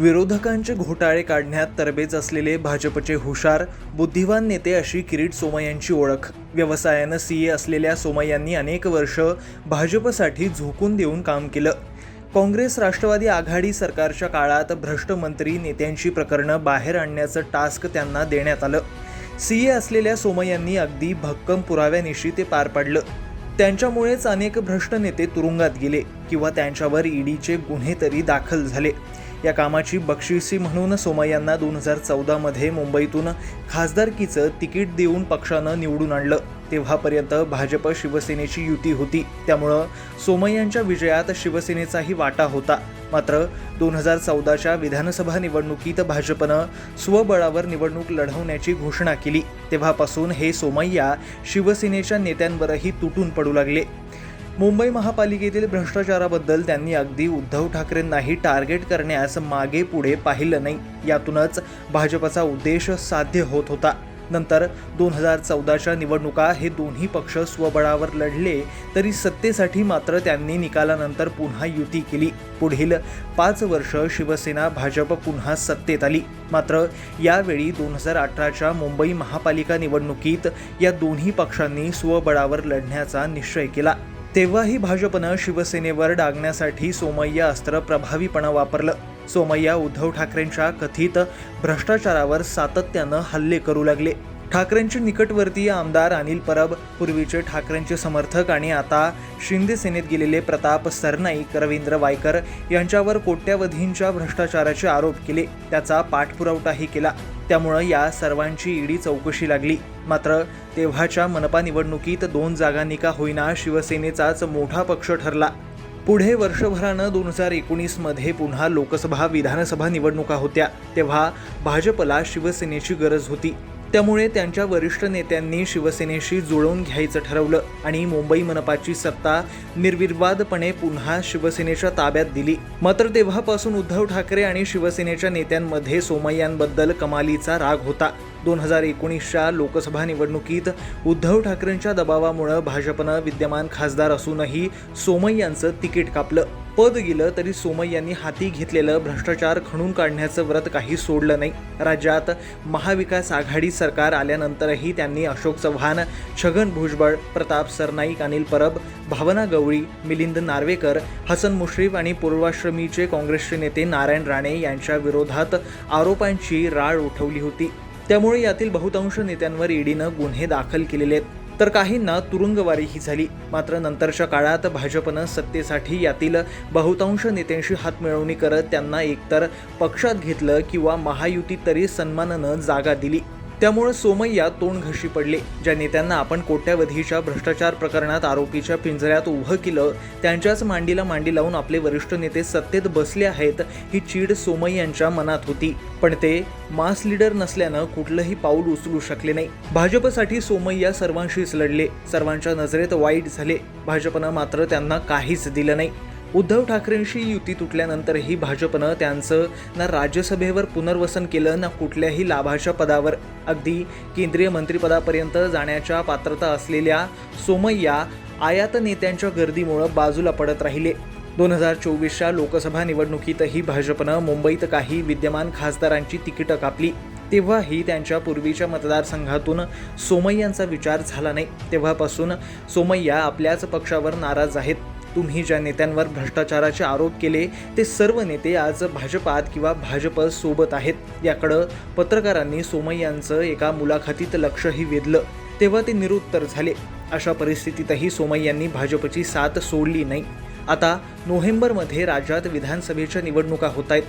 विरोधकांचे घोटाळे काढण्यात तरबेज असलेले भाजपचे हुशार बुद्धिवान नेते अशी किरीट सोमय्यांची ओळख. व्यवसायानं सीए असलेल्या सोमय्यांनी अनेक वर्ष भाजपसाठी झोकून देऊन काम केलं. काँग्रेस राष्ट्रवादी आघाडी सरकारच्या काळात भ्रष्ट मंत्री नेत्यांची प्रकरणं बाहेर आणण्याचं टास्क त्यांना देण्यात आलं. सी ए असलेल्या सोमय्यांनी अगदी भक्कम पुराव्यानिशी ते पार पाडलं. त्यांच्यामुळेच अनेक भ्रष्ट नेते तुरुंगात गेले किंवा त्यांच्यावर ईडीचे गुन्हे तरी दाखल झाले. या कामाची बक्षिसी म्हणून सोमय्यांना दोन हजार चौदामध्ये मुंबईतून खासदारकीचं तिकीट देऊन पक्षानं निवडून आणलं. तेव्हापर्यंत भाजप शिवसेनेची युती होती. त्यामुळं सोमय्यांच्या विजयात शिवसेनेचाही वाटा होता. मात्र दोन हजार चौदाच्या विधानसभा निवडणुकीत भाजपनं स्वबळावर निवडणूक लढवण्याची घोषणा केली. तेव्हापासून हे सोमय्या शिवसेनेच्या नेत्यांवरही तुटून पडू लागले. मुंबई महापालिकेतील भ्रष्टाचाराबद्दल त्यांनी अगदी उद्धव ठाकरेंनाही टार्गेट करण्यास मागे पुढे पाहिलं नाही. यातूनच भाजपचा उद्देश साध्य होत होता. नंतर दोन हजार चौदाच्या निवडणुका हे दोन्ही पक्ष स्वबळावर लढले तरी सत्तेसाठी मात्र त्यांनी निकालानंतर पुन्हा युती केली. पुढील पाच वर्ष शिवसेना भाजप पुन्हा सत्तेत आली. मात्र यावेळी दोन हजार अठराच्या मुंबई महापालिका निवडणुकीत या दोन्ही पक्षांनी स्वबळावर लढण्याचा निश्चय केला. तेव्हाही भाजपनं शिवसेनेवर डागण्यासाठी सोमय्या अस्त्र प्रभावीपणं वापरलं. सोमय्या उद्धव ठाकरेंच्या कथित भ्रष्टाचारावर सातत्यानं हल्ले करू लागले. ठाकरेंचे निकटवर्तीय आमदार अनिल परब पूर्वीचे ठाकरेंचे समर्थक आणि आता शिंदे सेनेत गेलेले प्रताप सरनाईक रवींद्र वायकर यांच्यावर कोट्यावधींच्या भ्रष्टाचाराचे आरोप केले. त्याचा पाठपुरावठाही केला. त्यामुळं या सर्वांची ईडी चौकशी लागली. मात्र तेव्हाच्या मनपा निवडणुकीत दोन जागांनी का होईना शिवसेनेचाच मोठा पक्ष ठरला. पुढे वर्षभरानं दोन हजार एकोणीसमध्ये पुन्हा लोकसभा विधानसभा निवडणुका होत्या तेव्हा भाजपला शिवसेनेची गरज होती. त्यामुळे त्यांच्या वरिष्ठ नेत्यांनी शिवसेनेशी जुळवून घ्यायचं ठरवलं आणि मुंबई मनपाची सत्ता निर्विवादपणे पुन्हा शिवसेनेच्या ताब्यात दिली. मात्र तेव्हापासून उद्धव ठाकरे आणि शिवसेनेच्या नेत्यांमध्ये सोमय्यांबद्दल कमालीचा राग होता. दोन हजार एकोणीसच्या लोकसभा निवडणुकीत उद्धव ठाकरेंच्या दबावामुळं भाजपनं विद्यमान खासदार असूनही सोमय्यांचं तिकीट कापलं. पद गेलं तरी सोमय यांनी हाती घेतलेलं भ्रष्टाचार खणून काढण्याचं व्रत काही सोडलं नाही. राज्यात महाविकास आघाडी सरकार आल्यानंतरही त्यांनी अशोक चव्हाण छगन भुजबळ प्रताप सरनाईक अनिल परब भावना गवळी मिलिंद नार्वेकर हसन मुश्रीफ आणि पूर्वाश्रमीचे काँग्रेसचे नेते नारायण राणे यांच्या विरोधात आरोपांची राळ उठवली होती. त्यामुळे यातील बहुतांश नेत्यांवर ईडीनं गुन्हे दाखल केलेले आहेत. तर काहींना तुरुंगवारीही झाली. मात्र नंतरच्या काळात भाजपनं सत्तेसाठी यातील बहुतांश नेत्यांशी हातमिळवणी करत त्यांना एकतर पक्षात घेतलं किंवा महायुती तरी सन्मानानं जागा दिली. त्यामुळे सोमय्या तोंड घशी पडले. ज्या नेत्यांना आपण कोट्यावधीच्या भ्रष्टाचार प्रकरणात आरोपीच्या पिंजऱ्यात उभं केलं त्यांच्याच मांडीला मांडी लावून आपले वरिष्ठ नेते सत्तेत बसले आहेत ही चीड सोमय्यांच्या मनात होती. पण ते मास लीडर नसल्यानं कुठलंही पाऊल उचलू शकले नाही. भाजपसाठी सोमय्या सर्वांशीच लढले. सर्वांच्या नजरेत वाईट झाले. भाजपनं मात्र त्यांना काहीच दिलं नाही. उद्धव ठाकरेंशी युती तुटल्यानंतरही भाजपनं त्यांचं ना राज्यसभेवर पुनर्वसन केलं ना कुठल्याही लाभाच्या पदावर. अगदी केंद्रीय मंत्रिपदापर्यंत जाण्याच्या पात्रता असलेल्या सोमय्या आयात नेत्यांच्या गर्दीमुळं बाजूला पडत राहिले. दोन हजार चोवीसच्या लोकसभा निवडणुकीतही भाजपनं मुंबईत काही विद्यमान खासदारांची तिकीटं कापली. तेव्हाही त्यांच्या पूर्वीच्या मतदारसंघातून सोमय्यांचा विचार झाला नाही. तेव्हापासून सोमय्या आपल्याच पक्षावर नाराज आहेत. तुम्ही ज्या नेत्यांवर भ्रष्टाचाराचे आरोप केले ते सर्व नेते आज भाजपात किंवा भाजप सोबत आहेत. याकडं पत्रकारांनी सोमय्यांचं एका मुलाखतीत लक्षही वेधलं. तेव्हा ते निरुत्तर झाले. अशा परिस्थितीतही सोमय्यांनी भाजपची साथ सोडली नाही. आता नोव्हेंबरमध्ये राज्यात विधानसभेच्या निवडणुका होत आहेत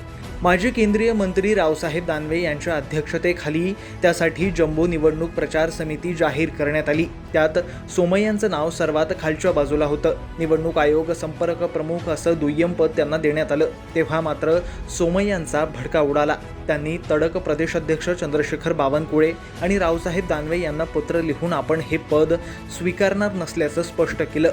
माजी केंद्रीय मंत्री रावसाहेब दानवे यांच्या अध्यक्षतेखाली त्यासाठी जम्बो निवडणूक प्रचार समिती जाहीर करण्यात आली. त्यात सोमय्यांचं नाव सर्वात खालच्या बाजूला होतं. निवडणूक आयोग संपर्क प्रमुख असं दुय्यम पद त्यांना देण्यात आलं. तेव्हा मात्र सोमय्यांचा भडका उडाला. त्यांनी तडक प्रदेशाध्यक्ष चंद्रशेखर बावनकुळे आणि रावसाहेब दानवे यांना पत्र लिहून आपण हे पद स्वीकारणार नसल्याचं स्पष्ट केलं.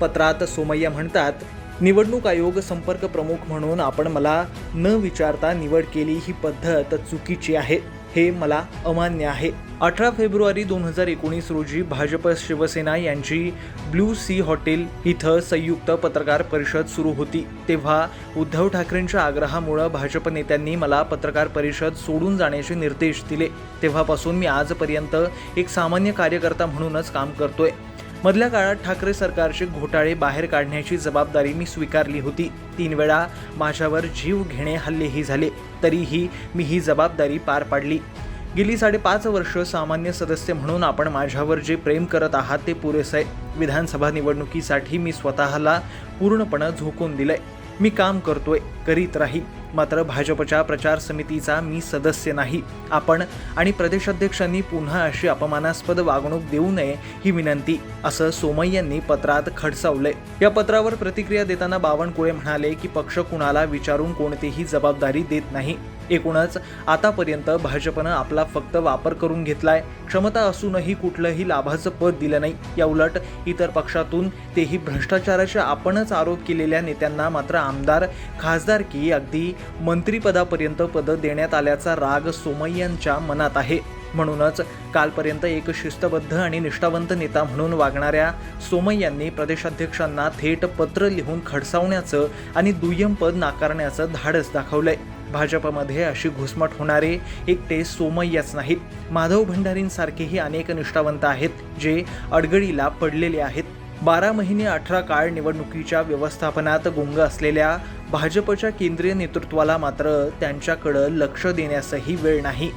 पत्रात सोमय्या म्हणतात निवडणूक आयोग संपर्क प्रमुख म्हणून आपण मला न विचारता निवड केली ही पद्धत चुकीची आहे हे मला अमान्य आहे. अठरा फेब्रुवारी दोन हजार एकोणीस रोजी भाजप शिवसेना यांची ब्लू सी हॉटेल इथं संयुक्त पत्रकार परिषद सुरू होती. तेव्हा उद्धव ठाकरेंच्या आग्रहामुळं भाजप नेत्यांनी मला पत्रकार परिषद सोडून जाण्याचे निर्देश दिले. तेव्हापासून मी आजपर्यंत एक सामान्य कार्यकर्ता म्हणूनच काम करतोय. मधल्या काळात ठाकरे सरकारचे घोटाळे बाहेर काढण्याची जबाबदारी मी स्वीकारली होती. तीन वेळा माझ्यावर जीव घेणे हल्लेही झाले. तरीही मी ही जबाबदारी पार पाडली. गेली साडेपाच वर्ष सामान्य सदस्य म्हणून आपण माझ्यावर जे प्रेम करत आहात ते पुरेसे आहे. विधानसभा निवडणुकीसाठी मी स्वतःला पूर्णपणे झोकून दिलंय. मी काम करतोय करीत राहील मात्र भाजपच्या प्रचार समितीचा मी सदस्य नाही. आपण आणि प्रदेशाध्यक्षांनी पुन्हा अशी अपमानास्पद वागणूक देऊ नये ही विनंती असं सोमय्यांनी यांनी पत्रात खडसावले. या पत्रावर प्रतिक्रिया देताना बावनकुळे म्हणाले की पक्ष कुणाला विचारून कोणतीही जबाबदारी देत नाही. एकूणच आतापर्यंत भाजपनं आपला फक्त वापर करून घेतलाय. क्षमता असूनही कुठलंही लाभाचं पद दिलं नाही. या उलट इतर पक्षातून तेही भ्रष्टाचाराचे आपणच आरोप केलेल्या नेत्यांना मात्र आमदार खासदारकी अगदी मंत्रिपदापर्यंत पदं देण्यात आल्याचा राग सोमय्यांच्या मनात आहे. म्हणूनच कालपर्यंत एक शिस्तबद्ध आणि निष्ठावंत नेता म्हणून वागणाऱ्या सोमय्यांनी प्रदेशाध्यक्षांना थेट पत्र लिहून खडसावण्याचं आणि दुय्यम पद नाकारण्याचं धाडस दाखवलंय. भाजपमध्ये अशी घुसमट होणारे एकटे सोमय्याच नाहीत. माधव भंडारींसारखेही अनेक निष्ठावंत आहेत जे अडगळीला पडलेले आहेत. बारा महिने अठरा काळ निवडणुकीच्या व्यवस्थापनात गुंग असलेल्या भाजपच्या केंद्रीय नेतृत्वाला मात्र त्यांच्याकडं लक्ष देण्यासही वेळ नाही.